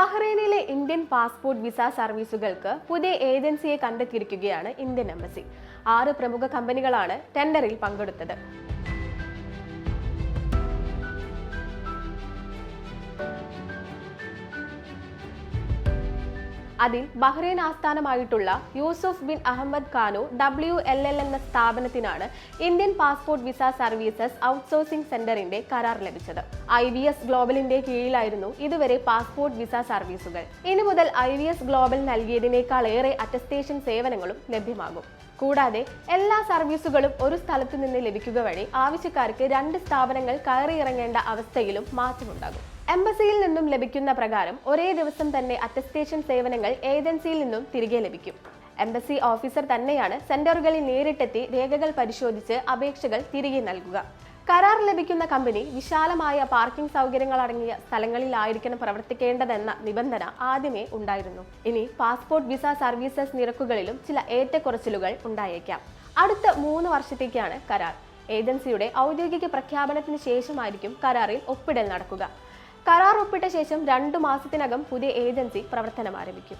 ബഹ്റൈനിലെ Indian passport visa സർവീസുകൾക്ക് പുതിയ ഏജൻസിയെ കണ്ടെത്തിയിരിക്കുകയാണ് ഇന്ത്യൻ എംബസി. ആറ് പ്രമുഖ കമ്പനികളാണ് ടെൻഡറിൽ പങ്കെടുത്തത്. അതിൽ Bahrain ആസ്ഥാനമായിട്ടുള്ള Yusuf bin Ahmed Kanoo W L L എന്ന സ്ഥാപനത്തിനാണ് Indian passport visa services outsourcing സെന്ററിന്റെ കരാർ ലഭിച്ചത്. ഐ വി എസ് ഗ്ലോബലിന്റെ കീഴിലായിരുന്നു ഇതുവരെ പാസ്പോർട്ട് വിസ സർവീസുകൾ. ഇനി മുതൽ ഐ വി എസ് ഗ്ലോബൽ നൽകിയതിനേക്കാളേറെ അറ്റസ്റ്റേഷൻ സേവനങ്ങളും ലഭ്യമാകും. കൂടാതെ എല്ലാ സർവീസുകളും ഒരു സ്ഥലത്തു നിന്ന് ലഭിക്കുക വഴി ആവശ്യക്കാർക്ക് രണ്ട് സ്ഥാപനങ്ങൾ കയറിയിറങ്ങേണ്ട അവസ്ഥയിലും മാറ്റമുണ്ടാകും. എംബസിയിൽ നിന്നും ലഭിക്കുന്ന പ്രകാരം ഒരേ ദിവസം തന്നെ അറ്റസ്റ്റേഷൻ സേവനങ്ങൾ ഏജൻസിയിൽ നിന്നും തിരികെ ലഭിക്കും. എംബസി ഓഫീസർ തന്നെയാണ് സെന്ററുകളിൽ നേരിട്ടെത്തി രേഖകൾ പരിശോധിച്ച് അപേക്ഷകൾ തിരികെ നൽകുക. കരാർ ലഭിക്കുന്ന കമ്പനി വിശാലമായ പാർക്കിംഗ് സൗകര്യങ്ങൾ അടങ്ങിയ സ്ഥലങ്ങളിലായിരിക്കണം പ്രവർത്തിക്കേണ്ടതെന്ന നിബന്ധന ആദ്യമേ ഉണ്ടായിരുന്നു. ഇനി പാസ്പോർട്ട് വിസ സർവീസസ് നിരക്കുകളിലും ചില ഏറ്റക്കുറച്ചിലുകൾ ഉണ്ടായേക്കാം. അടുത്ത മൂന്ന് വർഷത്തേക്കാണ് കരാർ. ഏജൻസിയുടെ ഔദ്യോഗിക പ്രഖ്യാപനത്തിന് ശേഷമായിരിക്കും കരാറിൽ ഒപ്പിടൽ നടക്കുക. കരാർ ഒപ്പിട്ട ശേഷം രണ്ടു മാസത്തിനകം പുതിയ ഏജൻസി പ്രവർത്തനം ആരംഭിക്കും